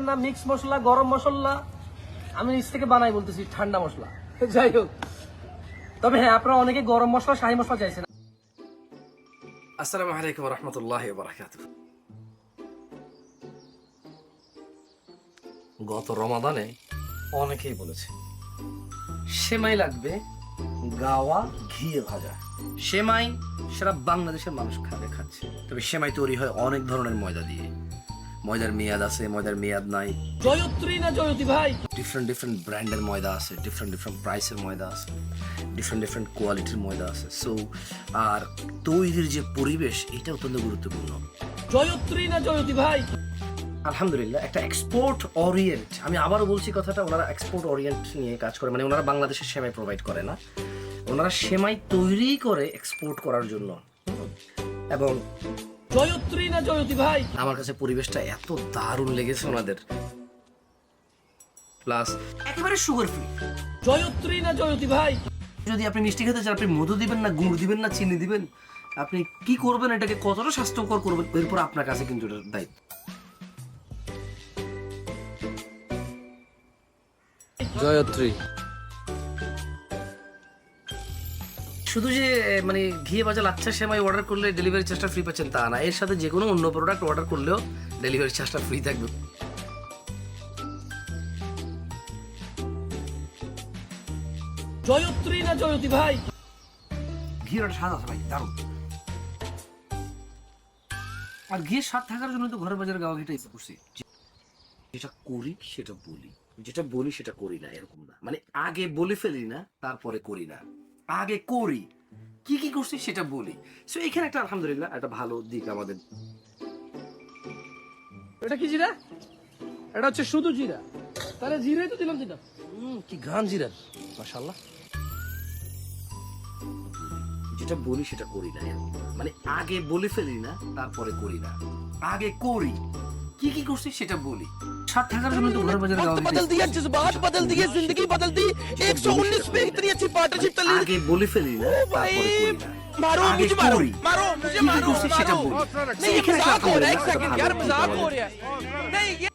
না মিক্স মশলা, গরম মশলা। আমি নিচ থেকে বানাই বলতেছি, ঠান্ডা মশলা। যাই হোক। তবে হ্যাঁ আপনারা অনেকে গরম মশলা, শাহি মশলা চাইছেন। আসসালামু আলাইকুম রহমতুল্লাহ বারাকাত গত রমাদানে অনেকেই বলেছে, সেমাই লাগবে গাওয়া ঘিয়ে ভাজা। সেমাই সারা বাংলাদেশের মানুষ খাবে, খাচ্ছে। তবে সেমাই তৈরি হয় অনেক ধরনের ময়দা দিয়ে। ময়দার মেয়াদ আছে ময়দার মেয়াদ নাই। জয়ত্রী না জয়তী ভাই? ডিফারেন্ট ডিফারেন্ট ব্র্যান্ডের ময়দা আছে ডিফারেন্ট ডিফারেন্ট প্রাইসের ময়দা আছে ডিফারেন্ট ডিফারেন্ট কোয়ালিটির ময়দা আছে। সো আর তৈরির যে পরিবেশ এটা অত্যন্ত গুরুত্বপূর্ণ। জয়ত্রী না জয়তী ভাই? আলহামদুলিল্লাহ একটা এক্সপোর্ট ওরিয়েন্ট আমি আবারও বলছি কথাটা ওনারা এক্সপোর্ট ওরিয়েন্ট নিয়ে কাজ করে মানে ওনারা বাংলাদেশের সেমাই প্রোভাইড করে না। ওনারা সেমাই তৈরি করে এক্সপোর্ট করার জন্য। এবং জয়ত্রী না জয়তী ভাই? আমার কাছে পরিবেশটা এত দারুণ লেগেছে ওনাদের। প্লাস একেবারে সুগার ফ্রি জয়ত্রী না জয়তী ভাই? যদি আপনি মিষ্টি খেতে চান আপনি মধু দিবেন না গুড় দিবেন না চিনি দিবেন আপনি কি করবেন এটাকে কতটা স্বাস্থ্যকর করবেন এরপর আপনার কাছে কিন্তু এটার দায়িত্ব। জয়ত্রী। শুধু যে মানে ঘিয়ে ভাজা লাচ্ছা সেমাই অর্ডার করলে ডেলিভারি চার্জটা ফ্রি পাচ্ছেন তা না। এর সাথে যে কোনো অন্য প্রোডাক্ট অর্ডার করলেও ডেলিভারি চার্জটা ফ্রি থাকবে। জয়ত্রী না জয়তী ভাই? ঘিয়ের স্বাদ আছে ভাই দারুণ। আর ঘিয়ের স্বাদ থাকার জন্য তো ঘরের বাজারে গাওয়া ঘিটা ইচ্ছে করছি। যেটা করি সেটা বলি। যেটা বলি সেটা করি না এরকম না। মানে আগে বলে ফেলি না তারপরে করি না। আগে করি। কি কি করছি সেটা বলি। সো এখানে একটা আলহামদুলিল্লাহ একটা ভালো দিক আমাদের। এটা কি জিরা? এটা হচ্ছে শুধু জিরা। তাহলে জিরাই তো দিলাম দিলাম হুম কি ঘ্রাণ জিরার মাশাল্লাহ যেটা বলি সেটা করি না। মানে আগে বলে ফেলি না তারপরে করি না। আগে করি। কি কি করছি সেটা বলি স্বাদ থাকার জন্য তো ঘরের বাজারে গাওয়া बदल दिया जज्बात बदल दिए जिंदगी बदल दी 119 पे इतनी अच्छी पार्टनरशिप चली আগে বলে ফেলি না তারপরে করি না मारो আগে मुझे मारो করি। मारो मुझे কি কি मारो করছি সেটা मारो বলি नहीं ये এখানে একটা मजाक हो रहा है एक আলহামদুলিল্লাহ একটা सेकंड यार ভালো দিক मजाक हो আমাদের। रहा है नहीं ये